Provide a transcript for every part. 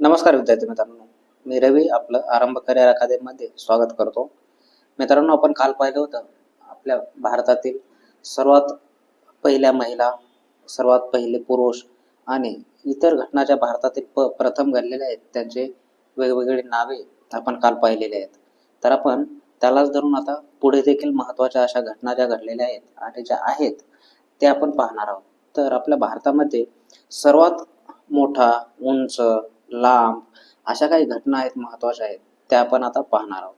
नमस्कार विद्यार्थी मित्रांनो. मी रवी आपलं आरंभ करिअर अकादमीमध्ये स्वागत करतो. मित्रांनो आपण काल पाहिलं होतं आपल्या भारतातील सर्वात पहिल्या महिला सर्वात पहिले पुरुष आणि इतर घटना ज्या भारतातील प प्रथम घडलेल्या आहेत. त्यांचे वेगवेगळे नावे आपण काल पाहिलेले आहेत. तर आपण त्यालाच धरून आता पुढे देखील महत्त्वाच्या अशा घटना ज्या घडलेल्या आहेत आणि ज्या आहेत त्या आपण पाहणार आहोत. तर आपल्या भारतामध्ये सर्वात मोठा उंच लांब अशा काही घटना आहेत महत्त्वाच्या आहेत त्या आपण आता पाहणार आहोत.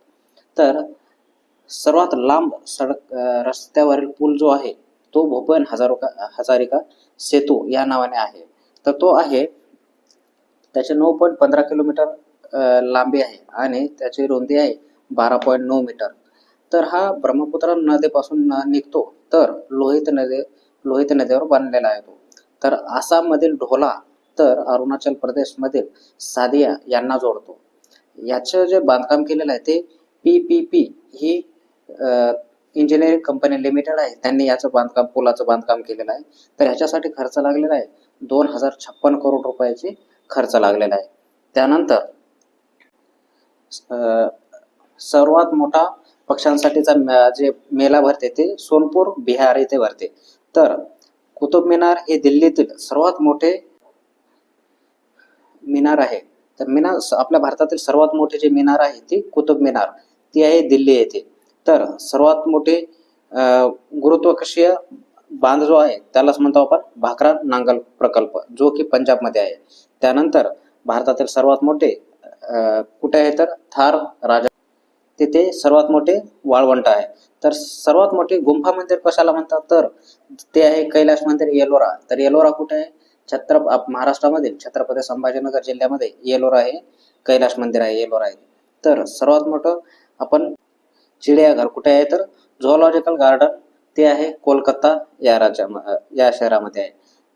तर सर्वात लांब सडक रस्त्यावरील पूल जो आहे तो भोपन हजारो हजारिका सेतू या नावाने आहे. तर तो आहे त्याचे नऊ पॉईंट पंधरा किलोमीटर अं, लांबी आहे आणि त्याची रुंदी आहे बारा पॉईंट नऊ मीटर. तर हा ब्रह्मपुत्रा नदीपासून निघतो तर लोहित नदी लोहित नदीवर बांधलेला आहे तो. तर आसाममधील ढोला तर अरुणाचल प्रदेशमधील सादिया यांना जोडतो. याचं जे बांधकाम केलेलं आहे ते पी पी पी ही इंजिनिअरिंग कंपनी लिमिटेड आहे. त्यांनी याचं बांधकाम पुलाचं बांधकाम केलेलं आहे. तर ह्याच्यासाठी खर्च लागलेला आहे दोन हजार छप्पन करोड रुपयाची खर्च लागलेला आहे. त्यानंतर अं, सर्वात मोठा पक्ष्यांसाठीचा जे मेला भरते ते सोनपूर बिहार येथे भरते. तर कुतुब मिनार हे दिल्लीतील सर्वात मोठे मिनार आहे. तर मिनार आपल्या भारतातील सर्वात मोठे जे मिनार आहे ती कुतुब मिनार. ती आहे दिल्ली येथे. तर सर्वात मोठे गुरुत्वाकर्षीय बांध जो आहे त्यालाच म्हणतो आपण भाकरा नांगल प्रकल्प जो की पंजाबमध्ये आहे. त्यानंतर भारतातील सर्वात मोठे कुठे आहे तर? थार राजा. तिथे सर्वात मोठे वाळवंट आहे. तर सर्वात मोठे गुंफा मंदिर कशाला म्हणतात? तर ते आहे कैलाश मंदिर येलोरा. तर येलोरा कुठे आहे? छत्र महाराष्ट्रामधील छत्रपती संभाजीनगर जिल्ह्यामध्ये येलोरा आहे कैलाश मंदिर आहे येलोरा आहे. तर सर्वात मोठं आपण चिडियाघर कुठे आहे तर झुऑलॉजिकल गार्डन ते आहे कोलकाता या राज्या या शहरामध्ये आहे.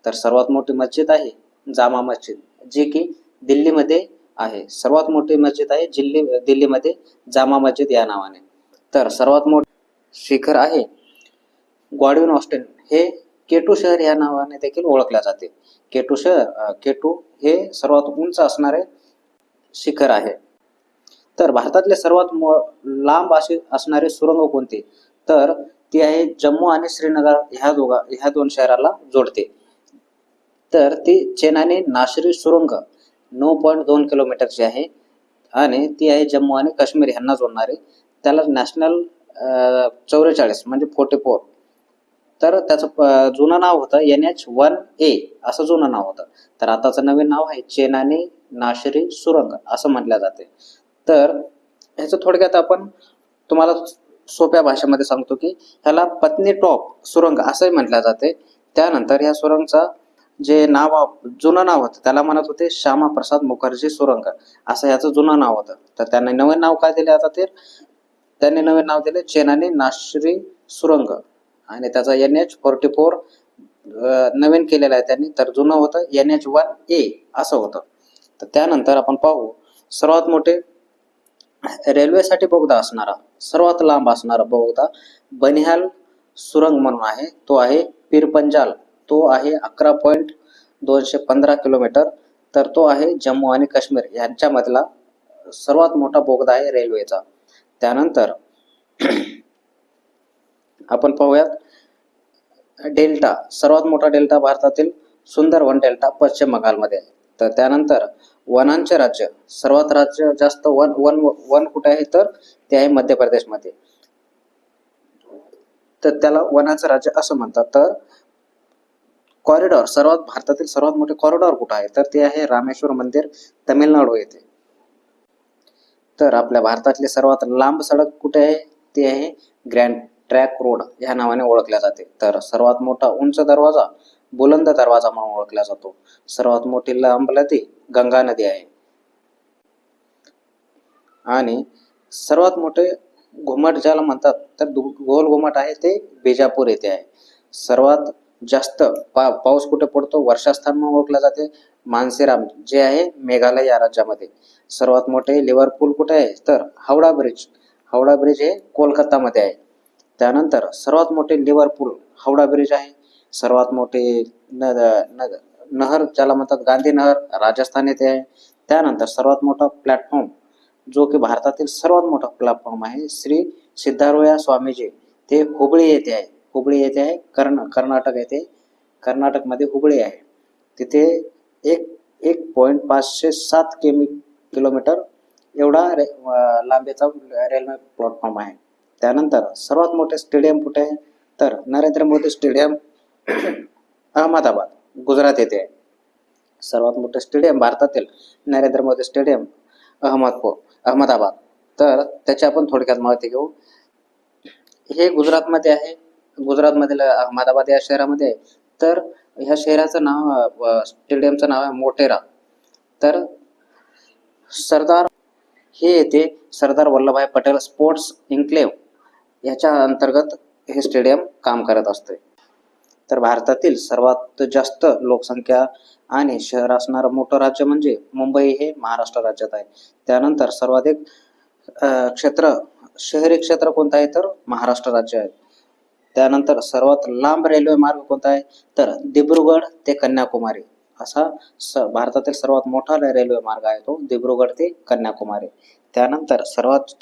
तर सर्वात मोठी मस्जिद आहे जामा मस्जिद जी की दिल्लीमध्ये आहे. सर्वात मोठी मस्जिद आहे जिल्ली दिल्लीमध्ये जामा मस्जिद या नावाने. तर सर्वात मोठे शिखर आहे ग्वाडविन ऑस्टेन. हे केटू शहर या नावाने देखील ओळखल्या जाते. केटू शहर केटू हे सर्वात उंच असणारे शिखर आहे. तर भारतातले सर्वात मो लांब असे असणारे सुरंग कोणते? तर ती आहे जम्मू आणि श्रीनगर ह्या दोघा ह्या दोन शहराला जोडते. तर ती चेनानी नाशरी सुरंग नऊ पॉईंट दोन किलोमीटरची आहे आणि ती आहे जम्मू आणि काश्मीर ह्यांना जोडणारी. त्याला नॅशनल चौवेचाळीस म्हणजे फोर्टी फोर. तर त्याचं जुनं नाव होतं एन एच वन ए असं जुनं नाव होतं. तर आताचं नवीन नाव आहे चेनानी नाशरी सुरंग असं म्हटलं जाते. तर ह्याचं थोडक्यात आपण तुम्हाला सोप्या भाषेमध्ये सांगतो की ह्याला पत्नी टॉप सुरंग असंही म्हटलं जाते. त्यानंतर ह्या सुरंगचा जे नाव जुनं नाव होतं त्याला म्हणत होते श्यामा प्रसाद मुखर्जी सुरंग असं ह्याचं जुनं नाव होतं. तर त्यांनी नवीन नाव काय दिले आता ते? त्यांनी नवीन नाव दिले चेनानी नाशरी सुरंग. आणि त्याचा एन एच फोर्टी फोर नवीन केलेलं आहे त्यांनी तर जुनं होतं एन एच वन ए असं होतं. तर त्यानंतर आपण पाहू सर्वात मोठे रेल्वेसाठी बोगदा असणारा सर्वात लांब असणारा बोगदा बनिहाल सुरंग म्हणून आहे तो आहे पीरपंजाल. तो आहे अकरा पॉईंट दोनशे पंधरा किलोमीटर. तर तो आहे जम्मू आणि काश्मीर यांच्यामधला सर्वात मोठा बोगदा आहे रेल्वेचा. त्यानंतर आपण पाहूयात. डेल्टा सर्वात मोठा डेल्टा भारतातील सुंदरवन डेल्टा पश्चिम बंगालमध्ये. आहे तर त्यानंतर वनांचे राज्य सर्वात राज्य जास्त वन वन वन कुठे आहे? तर ते आहे मध्य प्रदेशमध्ये. तर त्याला वनाचं राज्य असं म्हणतात. तर कॉरिडॉर सर्वात भारतातील सर्वात मोठे कॉरिडॉर कुठं आहे? तर ते आहे रामेश्वर मंदिर तमिळनाडू येथे. तर आपल्या भारतातले सर्वात लांब सडक कुठे आहे? ते आहे ग्रँड ट्रॅक रोड या नावाने ओळखल्या जाते. तर सर्वात मोठा उंच दरवाजा बुलंद दरवाजा म्हणून ओळखला जातो. सर्वात मोठी लांब नदी गंगा नदी आहे. आणि सर्वात मोठे घुमट ज्याला म्हणतात तर गोल घुमट आहे ते बेजापूर येथे आहे. सर्वात जास्त पा पाऊस कुठे पडतो? वर्षास्थान म्हणून ओळखला जाते. मानसेराम जे आहे मेघालय या राज्यामध्ये. सर्वात मोठे लिव्हरपूल कुठे आहे? तर हावडा ब्रिज. हावडा ब्रिज हे कोलकातामध्ये आहे. त्यानंतर सर्वात मोठे लिव्हरपूल हावडा ब्रिज आहे. सर्वात मोठे न न नहर ज्याला म्हणतात गांधी नहर राजस्थान येथे आहे. त्यानंतर सर्वात मोठा प्लॅटफॉर्म जो की भारतातील सर्वात मोठा प्लॅटफॉर्म आहे श्री सिद्धारोया स्वामीजी. ते हुबळी येथे आहे. हुबळी येथे आहे कर्ण कर्नाटक येथे. कर्नाटकमध्ये हुबळी आहे. तिथे एक एक पॉईंट पाचशे सात किमी किलोमीटर एवढा रे लांबीचा रेल्वे प्लॅटफॉर्म आहे. त्यानंतर सर्वात मोठे स्टेडियम कुठे? आहे तर नरेंद्र मोदी स्टेडियम अहमदाबाद गुजरात येथे आहे. सर्वात मोठे स्टेडियम भारतातील नरेंद्र मोदी स्टेडियम अहमदपूर अहमदाबाद. तर त्याची आपण थोडक्यात माहिती घेऊ. हे गुजरातमध्ये आहे. गुजरातमधील अहमदाबाद या शहरामध्ये आहे. तर ह्या शहराचं नाव स्टेडियमचं नाव आहे मोटेरा. तर सरदार हे येथे सरदार वल्लभभाई पटेल स्पोर्ट्स इन्क्लेव्ह याच्या अंतर्गत हे स्टेडियम काम करत असते तर भारतातील सर्वात जास्त लोकसंख्या आणि शहर असणारं मोठं राज्य म्हणजे मुंबई हे महाराष्ट्र राज्यात आहे. त्यानंतर सर्वाधिक क्षेत्र शहरी क्षेत्र कोणतं आहे तर महाराष्ट्र राज्य आहे. त्यानंतर सर्वात लांब रेल्वे मार्ग कोणता आहे तर दिब्रुगड ते कन्याकुमारी. असा स भारतातील सर्वात मोठा रेल्वे मार्ग आहे तो दिब्रुगड ते कन्याकुमारी. त्यानंतर सर्वात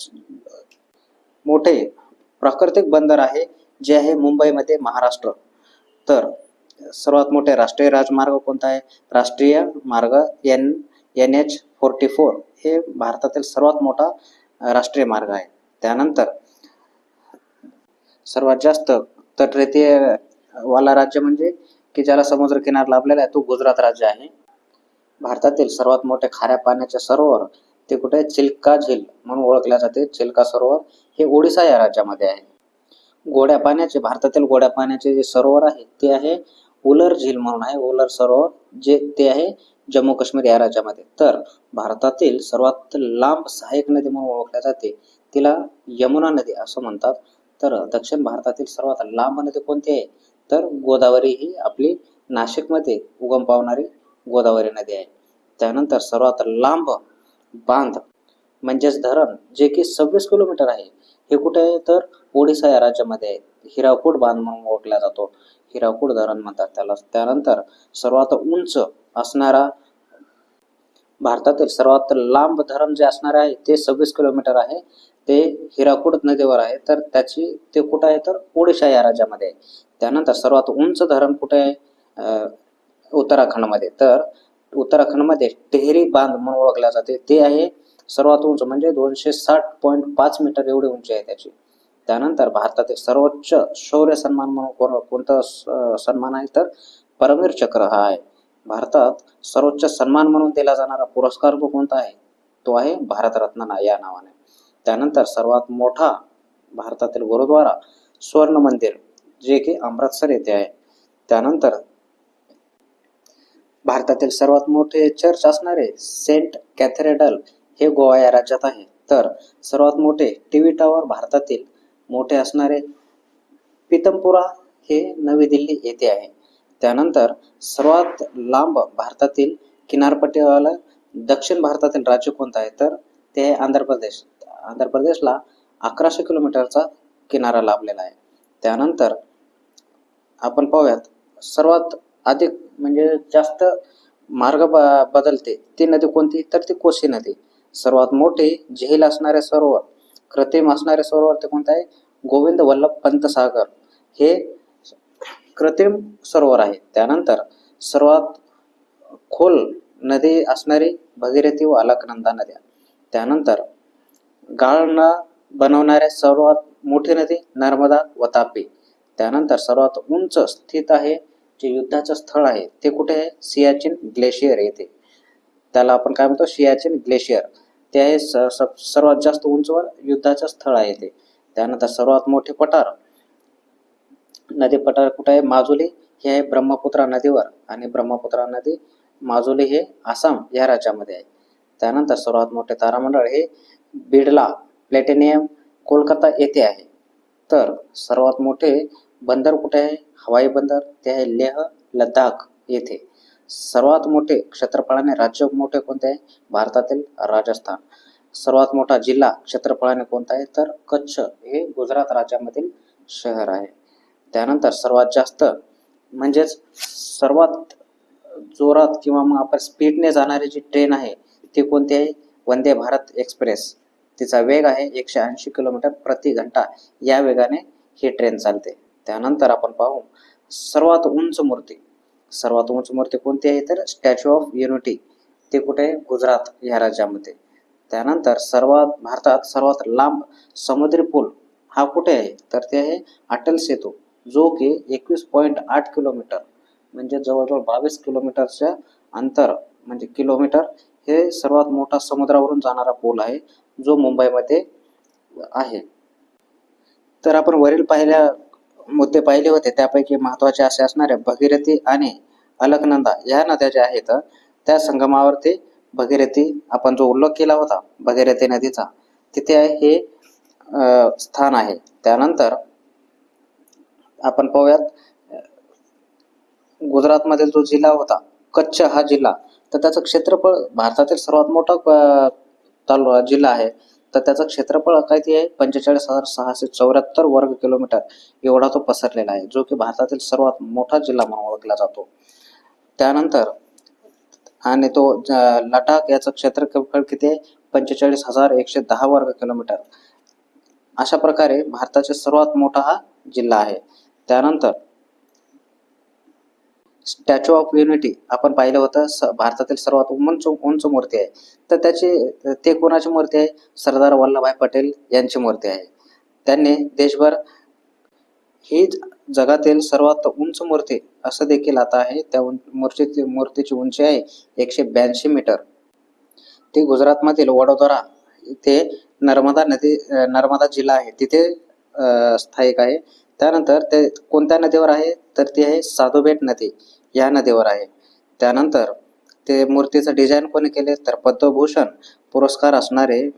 मोठे प्राकृतिक बंदर आहे जे आहे मुंबईमध्ये महाराष्ट्र. तर सर्वात मोठे राष्ट्रीय राजमार्ग कोणता आहे? राष्ट्रीय मार्ग N N H forty four हे भारतातील सर्वात मोठा राष्ट्रीय मार्ग आहे. त्यानंतर सर्वात जास्त तटरेतीय वाला राज्य म्हणजे की ज्याला समुद्र किनार लाभलेला आहे तो गुजरात राज्य आहे. भारतातील सर्वात मोठे खाऱ्या पाण्याचे सरोवर ते कुठे आहे? चिल्का झील म्हणून ओळखल्या जाते. चिल्का सरोवर हे ओडिसा या राज्यामध्ये आहे. गोड्या पाण्याचे भारतातील गोड्या पाण्याचे जे सरोवर आहे ते आहे उलर झील म्हणून आहे. उलर सरोवर जे ते आहे जम्मू काश्मीर या राज्यामध्ये. तर भारतातील सर्वात लांब सहाय्यक नदी म्हणून ओळखल्या जाते. तिला यमुना नदी असं म्हणतात. तर दक्षिण भारतातील सर्वात लांब नदी कोणती आहे? तर गोदावरी ही आपली नाशिकमध्ये उगम पावणारी गोदावरी नदी आहे. त्यानंतर सर्वात लांब बांध म्हणजेच धरण जे की सव्वीस किलोमीटर आहे. हे कुठे आहे तर ओडिसा या राज्यामध्ये आहे. हिराकूड बांध म्हणून ओळखला जातो. हिराकूड धरण म्हणतात त्याला. त्यानंतर सर्वात उंच असणारा भारतातील सर्वात लांब धरण जे असणार आहे ते सव्वीस किलोमीटर आहे. ते हिराकूड नदीवर आहे. तर त्याची ते कुठं आहे तर ओडिशा या राज्यामध्ये आहे. त्यानंतर सर्वात उंच धरण कुठे आहे? अं, उत्तराखंडमध्ये. तर उत्तराखंडमध्ये टेहरी बांध म्हणून ओळखल्या जाते. ते आहे सर्वात उंच म्हणजे दोनशे साठ पॉईंट पाच मीटर एवढी उंची आहे त्याची. त्यानंतर भारतातील सर्वोच्च शौर्य सन्मान म्हणून कोण कोणता सन्मान आहे तर परमवीर चक्र हा आहे. भारतात सर्वोच्च सन्मान म्हणून दिला जाणारा पुरस्कार जो कोणता आहे? तो आहे भारतरत्न या नावाने. त्यानंतर सर्वात मोठा भारतातील गुरुद्वारा स्वर्ण मंदिर जे की अमृतसर येथे आहे. त्यानंतर भारतातील सर्वात मोठे चर्च असणारे सेंट कॅथेड्रल हे गोवा या राज्यात आहे. तर सर्वात मोठे टीव्ही टॉवर भारतातील मोठे असणारे पितमपुरा हे नवी दिल्ली येथे आहे. त्यानंतर सर्वात लांब भारतातील किनारपट्टीवाला दक्षिण भारतातील राज्य कोणतं आहे? तर ते आहे आंध्र प्रदेश. आंध्र प्रदेशला अकराशे किलोमीटरचा किनारा लाभलेला आहे. त्यानंतर आपण पाहूयात सर्वात अधिक म्हणजे जास्त मार्ग ब बदलते. ती नदी कोणती? तर ती कोसी नदी. सर्वात मोठे झेल असणारे सरोवर कृत्रिम असणारे सरोवर ते कोणतं आहे? गोविंद वल्लभ पंत सागर हे कृत्रिम सरोवर आहे. त्यानंतर सर्वात खोल नदी असणारी भगीरथी व अलकनंदा नद्या. त्यानंतर गाळना बनवणाऱ्या सर्वात मोठी नदी नर्मदा व तापी त्यानंतर सर्वात उंच स्थित आहे जे युद्धाचं स्थळ आहे ते कुठे आहे? सियाचिन ग्लेशियर येथे. त्याला आपण काय म्हणतो? सियाचिन ग्लेशियर. ते आहे सर्वात जास्त उंचवर युद्धाचं स्थळ आहे ते. त्यानंतर सर्वात मोठे पठार. नदी पठार कुठे आहे? माजुली. हे आहे ब्रह्मपुत्रा नदीवर. आणि ब्रह्मपुत्रा नदी माजुली हे आसाम या राज्यामध्ये आहे. त्यानंतर सर्वात मोठे तारामंडळ हे बिडला प्लॅटिनियम कोलकाता येथे आहे. तर सर्वात मोठे बंदर कुठे आहे? हवाई बंदर ते आहे लेह लडाख येथे. सर्वात मोठे क्षेत्रफळाने राज्य मोठे कोणते आहे? भारतातील राजस्थान. सर्वात मोठा जिल्हा क्षेत्रफळाने कोणता आहे? तर कच्छ हे गुजरात राज्यामधील शहर आहे. त्यानंतर सर्वात जास्त म्हणजेच सर्वात जोरात किंवा मग आपण स्पीडने जाणारी जी ट्रेन आहे ती कोणती आहे? वंदे भारत एक्सप्रेस. तिचा वेग आहे एकशे ऐंशी किलोमीटर प्रति घंटा. या वेगाने ही ट्रेन चालते. त्यानंतर आपण पाहू. सर्वात उंच मूर्ती. सर्वात उंच मूर्ती कोणती आहे? तर स्टॅच्यू ऑफ युनिटी ते कुठे? आहे गुजरात या राज्यामध्ये. त्यानंतर सर्वात भारतात सर्वात लांब समुद्री पूल हा कुठे आहे? तर ते आहे अटल सेतू जो की एकवीस पॉईंट आठ किलोमीटर म्हणजे जवळजवळ बावीस किलोमीटरच्या अंतर म्हणजे किलोमीटर हे सर्वात मोठा समुद्रावरून जाणारा पूल आहे जो मुंबईमध्ये आहे. तर आपण वरील पाहिल्या मुद्दे पाहिले होते त्यापैकी महत्त्वाचे असे असणारे भगीरथी आणि अलकनंदा या नद्या ज्या आहेत त्या संगमावरती भगीरथी आपण जो उल्लेख केला होता भगीरथी नदीचा तिथे हे स्थान आहे. त्यानंतर आपण पाहूयात गुजरातमधील जो जिल्हा होता कच्छ हा जिल्हा तर त्याचं क्षेत्रफळ भारतातील सर्वात मोठा अ, जिल्हा आहे. तर त्याचं क्षेत्रफळ किती आहे पंचेचाळीस हजार सहाशे चौऱ्याहत्तर वर्ग किलोमीटर. एवढा तो पसरलेला आहे जो की भारतातील सर्वात मोठा जिल्हा म्हणून ओळखला जातो. त्यानंतर आणि तो लडाख याचं क्षेत्रफळ किती आहे? पंचेचाळीस हजार एकशे दहा वर्ग किलोमीटर. अशा प्रकारे भारताचा सर्वात मोठा हा जिल्हा आहे. त्यानंतर स्टॅच्यू ऑफ युनिटी आपण पाहिलं होतं. स भारतातील सर्वात उंच उंच मूर्ती आहे. तर त्याची ते कोणाची मूर्ती आहे? सरदार वल्लभभाई पटेल यांची मूर्ती आहे. त्यांनी देशभर ही जगातील सर्वात उंच मूर्ती असं देखील आता आहे. त्या मूर्तीची मूर्तीची उंची आहे एकशे ब्याऐंशी मीटर. ती गुजरातमधील वडोदरा इथे नर्मदा नदी नर्मदा जिल्हा आहे. तिथे स्थायिक आहे. त्यानंतर ते कोणत्या नदीवर आहे? तर ती आहे साधुबेट नदी. या नदीवर आहे. त्यानंतर ते मूर्तीचं डिझाईन कोणी केले? तर पद्मभूषण पुरस्कार असणारे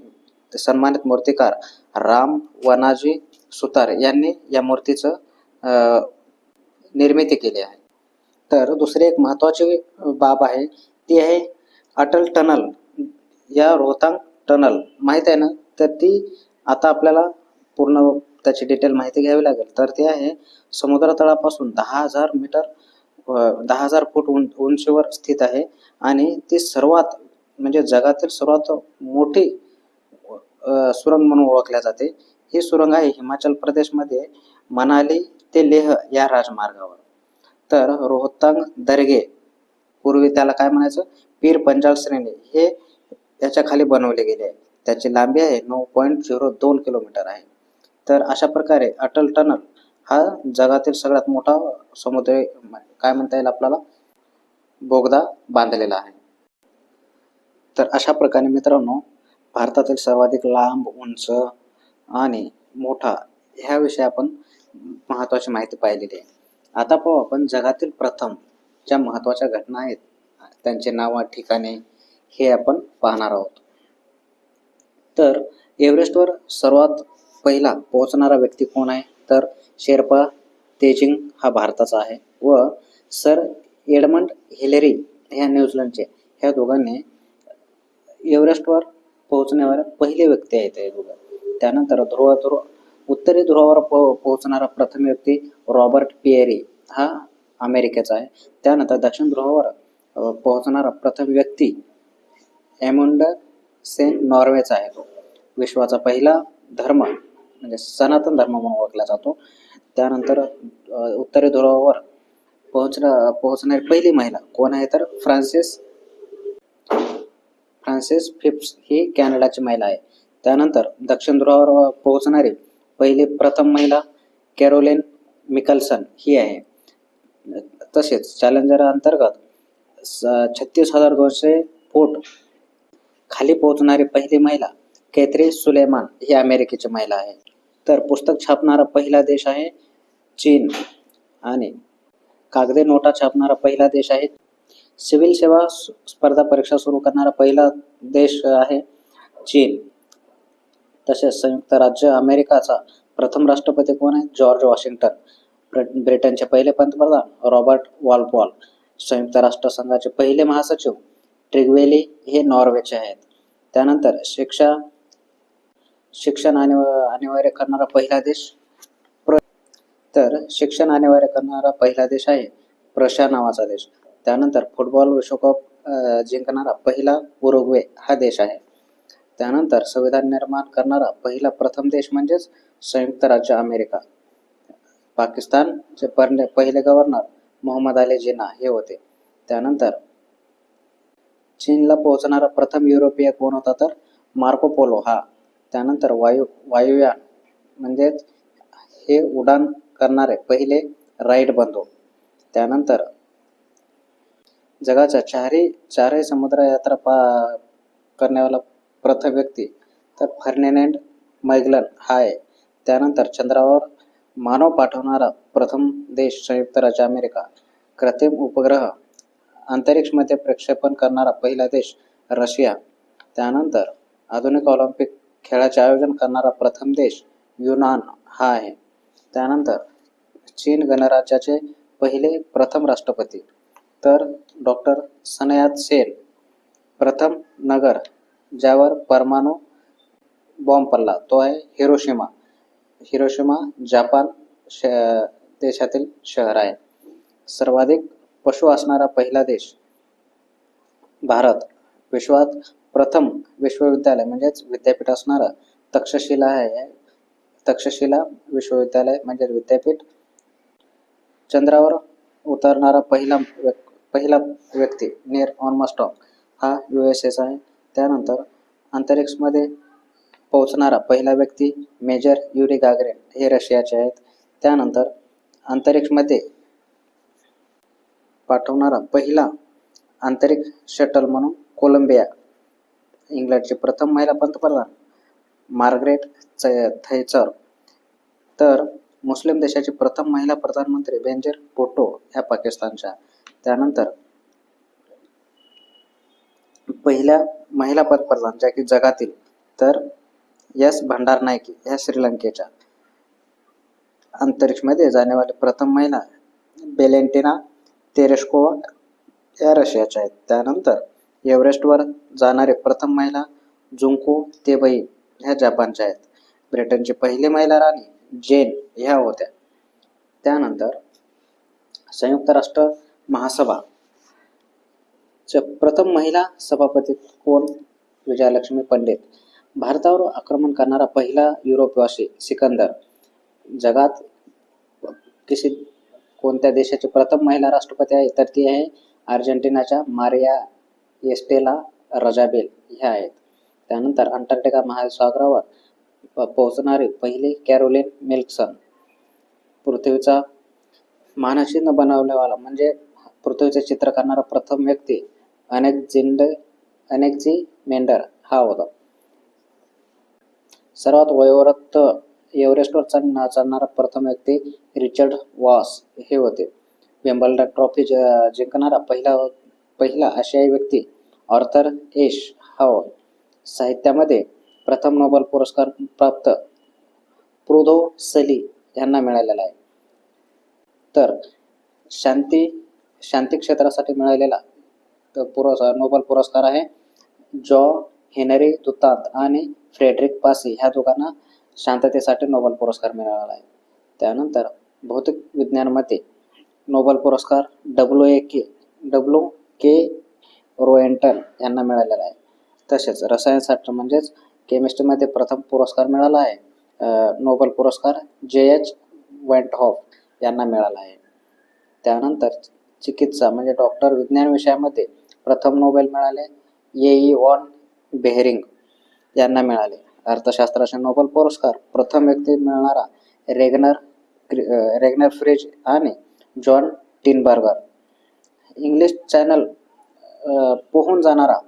सन्मानित मूर्तिकार राम वनाजी सुतार यांनी या मूर्तीचं निर्मिती केली आहे. तर दुसरी एक महत्त्वाची बाब आहे. ती आहे अटल टनल. या रोहतांग टनल माहीत आहे ना? तर ती आता आपल्याला पूर्ण त्याची डिटेल माहिती घ्यावी लागेल. तर ते आहे समुद्र तळापासून दहा हजार मीटर दहा हजार फूट उं उंचीवर स्थित आहे. आणि ती सर्वात म्हणजे जगातील सर्वात मोठी सुरंग म्हणून ओळखल्या जाते. ही सुरंग आहे हिमाचल प्रदेशमध्ये मनाली ते लेह या राजमार्गावर. तर रोहतांग दर्गे पूर्वी त्याला काय म्हणायचं? पीर पंजाल श्रेणी. हे याच्या खाली बनवले गेले आहे. त्याची लांबी आहे नऊ पॉईंट झिरो दोन किलोमीटर आहे. तर अशा प्रकारे अटल टनल हा जगातील सगळ्यात मोठा समुद्र काय म्हणता येईल आपल्याला? बोगदा बांधलेला आहे. तर अशा प्रकारे मित्रांनो भारतातील सर्वाधिक लांब उंच आणि मोठा ह्याविषयी आपण महत्त्वाची माहिती पाहिलेली आहे. आता पाहू आपण जगातील प्रथम ज्या महत्त्वाच्या घटना आहेत त्यांचे नाव ठिकाणे हे आपण पाहणार आहोत. तर एव्हरेस्टवर सर्वात पहिला पोहोचणारा व्यक्ती कोण आहे? तर शेर्पा तेजिंग हा भारताचा आहे. व सर एडमंड हिलेरी ह्या न्यूझीलंडचे ह्या दोघांनी एव्हरेस्टवर पोहोचण्यावर पहिले व्यक्ती आहेत हे दोघं. त्यानंतर ध्रुव ध्रुव उत्तरी ध्रुवावर पो पोहोचणारा प्रथम व्यक्ती रॉबर्ट पिएरी हा अमेरिकेचा आहे. त्यानंतर दक्षिण ध्रुवावर पोहोचणारा प्रथम व्यक्ती एमुंड सेन नॉर्वेचा आहे तो. विश्वाचा पहिला धर्म म्हणजे सनातन धर्म म्हणून ओळखला जातो. त्यानंतर उत्तरे उत्तरी ध्रुवावर पोहोचणारी पहिली महिला कोण आहे तर फ्रान्सिस फ्रान्सिस फिप्स ही कॅनडाची महिला आहे. त्यानंतर दक्षिण ध्रुवावर पोहोचणारी पहिली प्रथम महिला कॅरोलिन मिकल्सन ही आहे. तसेच चॅलेंजर अंतर्गत छत्तीस हजार दोनशे फूट खाली पोहोचणारी पहिली महिला कैत्री सुलेमान ही अमेरिकेची महिला आहे. तर पुस्तक छापणारा पहिला देश आहे चीन. आणि कागदे नोटा छापणारा पहिला देश आहे. सिव्हिल सेवा स्पर्धा परीक्षा सुरू करणारा पहिला देश आहे चीन. तसेच संयुक्त राज्य अमेरिकाचा प्रथम राष्ट्रपती कोण आहे? George Washington. ब्रिटनचे पहिले पंतप्रधान रॉबर्ट वॉलपॉल. संयुक्त राष्ट्रसंघाचे पहिले महासचिव ट्रिग्वेली हे नॉर्वेचे आहेत. त्यानंतर शिक्षा शिक्षण अनिवार्य करणारा पहिला देश तर शिक्षण अनिवार्य करणारा पहिला देश आहे प्रशा नावाचा देश. त्यानंतर फुटबॉल विश्वकप जिंकणारा पहिला उरुग्वे हा देश आहे. त्यानंतर संविधान निर्माण करणारा पहिला प्रथम देश म्हणजेच संयुक्त राज्य अमेरिका. पाकिस्तानचे पहिले पहिले गव्हर्नर मोहम्मद अली जिना हे होते. त्यानंतर चीनला पोहोचणारा प्रथम युरोपीय कोण होता तर मार्को पोलो हा त्यानंतर वायू वायुयान म्हणजेच हे उड्डाण करणारे पहिले राईड बंधू. त्यानंतर जगाच्या चारही चारही समुद्र यात्रा पा करण्यावाला प्रथम व्यक्ती तर फर्डिनेंड मैगलन हा आहे त्यानंतर चंद्रावर मानव पाठवणारा प्रथम देश संयुक्त राज्य अमेरिका. कृत्रिम उपग्रह अंतरिक्षमध्ये प्रक्षेपण करणारा पहिला देश रशिया. त्यानंतर आधुनिक ऑलिम्पिक खेळाचे आयोजन करणारा प्रथम देश युनान हा आहे. त्यानंतर चीन गणराज्याचे पहिले प्रथम राष्ट्रपती. तर डॉक्टर सनयात सेन प्रथम नगर ज्यावर परमाणु बॉम्ब पडला तो आहे हिरोशिमा. हिरोशिमा जपान श देशातील शहर आहे. सर्वाधिक पशु असणारा पहिला देश भारत. विश्वात प्रथम विश्वविद्यालय म्हणजेच विद्यापीठ असणारं तक्षशिला आहे. तक्षशिला विश्वविद्यालय म्हणजेच विद्यापीठ. चंद्रावर उतरणारा पहिला व्यक् पहिला व्यक्ती नेर ऑनमास्टॉक हा यू एस एस आहे. त्यानंतर अंतरिक्षमध्ये पोहोचणारा पहिला व्यक्ती मेजर युरी गागरेन हे रशियाचे आहेत. त्यानंतर अंतरिक्षमध्ये पाठवणारा पहिला आंतरिक शटल म्हणून कोलंबिया इंग्लंडची प्रथम महिला पंतप्रधान मार्गरेट थैचर तर मुस्लिम देशाची प्रथम महिला प्रधानमंत्री बेंजर पोटो ह्या पाकिस्तानच्या. त्यानंतर पहिल्या महिला पंतप्रधान ज्या की जगातील तर एस भंडार नायकी ह्या श्रीलंकेच्या. अंतरिक्षमध्ये जाण्यावाली प्रथम महिला बेलेंटिना तेरेस्कोवा या रशियाच्या आहेत. त्यानंतर एव्हरेस्टवर जाणारे प्रथम महिला जुंको तेबई ह्या जपानच्या आहेत. ब्रिटनची पहिली महिला राणी जेन ह्या होत्या. त्यानंतर संयुक्त राष्ट्र महासभा. प्रथम महिला सभापती कोण? विजयालक्ष्मी पंडित. भारतावर आक्रमण करणारा पहिला युरोपवासी सिकंदर. जगात किसी कोणत्या देशाची प्रथम महिला राष्ट्रपती आहे? तर ती आहे अर्जेंटिनाच्या मारिया एस्टेला रजाबेल ह्या आहेत. त्यानंतर अंटार्क्टिका महासागरावर पोहोचणारे पहिले कॅरोलिन मिल्कसन. पृथ्वीचा मानचिन्ह बनवलेवाला म्हणजे पृथ्वीचे चित्र करणारा प्रथम व्यक्ती अनेक जिंड अनेकजी मेंढर हा होता. सर्वात वयोवृत्त एव्हरेस्टवर चढणारा प्रथम व्यक्ती रिचर्ड वॉस हे होते. विम्बल्डन ट्रॉफी ज- जिंकणारा पहिला पहिला आशियाई व्यक्ती ऑर्थर एश हाव साहित्यामध्ये प्रथम नोबेल पुरस्कार प्राप्त प्रुधो सली यांना मिळालेला आहे. तर शांती शांती क्षेत्रासाठी मिळालेला तो पुरस् नोबेल पुरस्कार आहे. जॉ हेनरी दुतांत आणि फ्रेडरिक पासी ह्या दोघांना शांततेसाठी नोबेल पुरस्कार मिळाला आहे. त्यानंतर भौतिक विज्ञानमध्ये नोबेल पुरस्कार W A K W K Roentgen यांना मिळालेला आहे. तसेच रसायनशास्त्र म्हणजेच केमिस्ट्रीमध्ये प्रथम पुरस्कार मिळाला आहे. नोबल नोबेल पुरस्कार जे एच वेंटहॉफ यांना मिळाला आहे. त्यानंतर चिकित्सा म्हणजे डॉक्टर विज्ञान विषयामध्ये प्रथम नोबेल मिळाले. ये ई वॉन बेहरिंग यांना मिळाले. अर्थशास्त्राचे नोबेल पुरस्कार प्रथम व्यक्ती मिळणारा रेगनर रेग्नर रेगनर फ्रिज आणि जॉन टिनबर्गर. इंग्लिश चॅनल पोहून जाणारा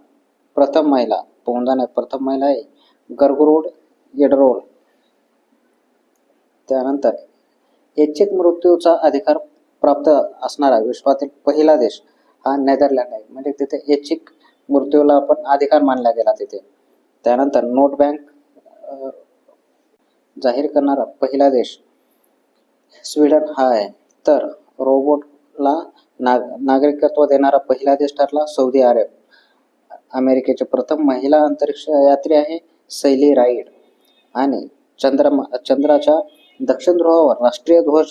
प्रथम महिला पोहून जाणारी प्रथम महिला आहे गर्गुरुड येडरोल त्यानंतर ऐच्छिक मृत्यूचा अधिकार प्राप्त असणारा विश्वातील पहिला देश हा नेदरलँड आहे. म्हणजे तिथे ऐच्छिक मृत्यूला पण अधिकार मानला गेला तिथे. त्यानंतर नोट बँक जाहीर करणारा पहिला देश स्वीडन हा आहे. तर रोबोटला नाग नागरिकत्व देणारा पहिला देश ठरला सौदी अरेब. अमेरिकेचे प्रथम महिला अंतरिक्ष यात्री आहे सैली राईड. आणि चंद्रमा चंद्राच्या दक्षिण ध्रुवावर राष्ट्रीय ध्वज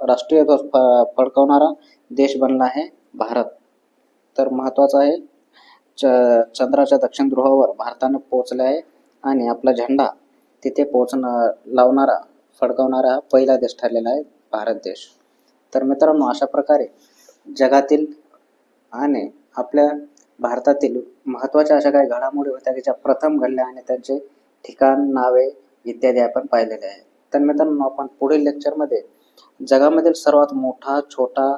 राष्ट्रीय ध्वज फ- फडकवणारा देश बनला आहे भारत. तर महत्त्वाचं आहे च चंद्राच्या दक्षिण ध्रुवावर भारताने पोहोचले आहे आणि आपला झेंडा तिथे पोहोचणं लावणारा फडकवणारा पहिला देश ठरलेला आहे भारत देश. तर मित्रांनो अशा प्रकारे जगातील आणि आपल्या भारतातील महत्त्वाच्या अशा काही घडामोडी होत्या की ज्या प्रथम घडल्या आणि त्यांचे ठिकाण नावे इत्यादी आपण पाहिलेले आहे. तर मित्रांनो आपण पुढील लेक्चरमध्ये जगामधील सर्वात मोठा छोटा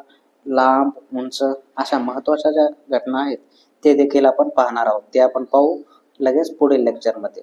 लांब उंच अशा महत्त्वाच्या ज्या घटना आहेत ते देखील आपण पाहणार आहोत. ते आपण पाहू लगेच पुढील लेक्चरमध्ये